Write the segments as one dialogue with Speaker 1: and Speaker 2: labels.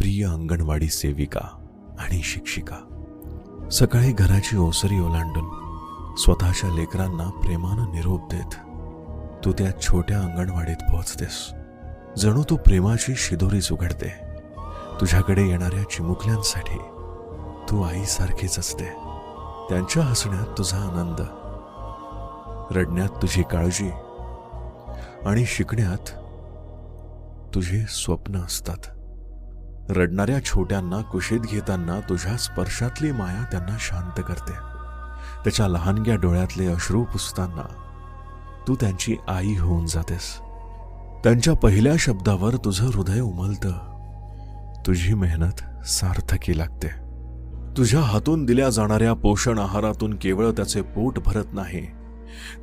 Speaker 1: प्रिय अंगणवाडी सेविका आणि शिक्षिका सकाळी घराची ओसरी ओलांडून स्वतःच्या लेकरांना प्रेमानं निरोप देत तू त्या छोट्या अंगणवाडीत पोहोचतेस. जणू तू प्रेमाची शिदोरीच उघडते तुझ्याकडे येणाऱ्या चिमुकल्यांसाठी तू आईसारखीच असते. त्यांच्या हसण्यात तुझा आनंद रडण्यात तुझी काळजी आणि शिकण्यात तुझे स्वप्न असतात. रडणाऱ्या छोट्यांना कुशीत घेताना तुझ्या स्पर्शातली माया त्यांना शांत करते. त्याच्या लहानग्या डोळ्यातले अश्रू पुसताना तू त्यांची आई होऊन जातेस. त्यांच्या पहिल्या शब्दावर तुझं हृदय उमलतं. तुझी मेहनत सार्थकी लागते. तुझ्या हातून दिल्या जाणाऱ्या पोषण आहारातून केवळ त्याचे पोट भरत नाही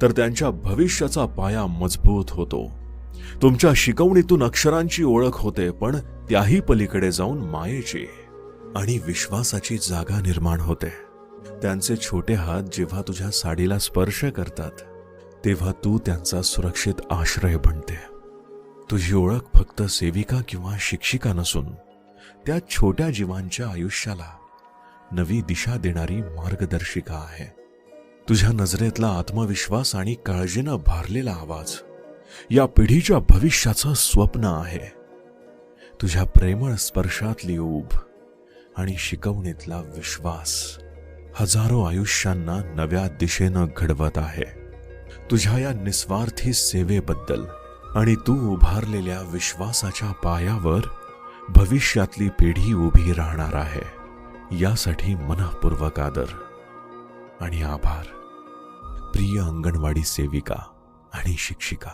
Speaker 1: तर त्यांच्या भविष्याचा पाया मजबूत होतो. तुमच्या शिकवणीतून अक्षरांची ओळख होते पण त्याही पलीकडे जाऊन मायेची आणि विश्वासाची जागा निर्माण होते. त्यांचे छोटे हात जेव्हा तुझ्या साडीला स्पर्श करतात तेव्हा तू त्यांचा सुरक्षित आश्रय बनते. तुझी ओळख फक्त सेविका किंवा शिक्षिका नसून त्या छोट्या जीवांच्या आयुष्याला नवी दिशा देणारी मार्गदर्शिका आहे. तुझ्या नजरेतला आत्मविश्वास आणि काळजीनं भारलेला आवाज या पिढीच्या भविष्याचं स्वप्न आहे. तुझ्या प्रेमळ स्पर्शातली ऊब आणि शिकवणीतला विश्वास हजारो आयुष्यांना नव्या दिशेनं घडवत आहे. तुझ्या या निस्वार्थी सेवेबद्दल आणि तू उभारलेल्या विश्वासाच्या पायावर भविष्यातली पिढी उभी राहणार आहे. यासाठी मनःपूर्वक आदर आणि आभार. प्रिय अंगणवाडी सेविका आणि शिक्षिका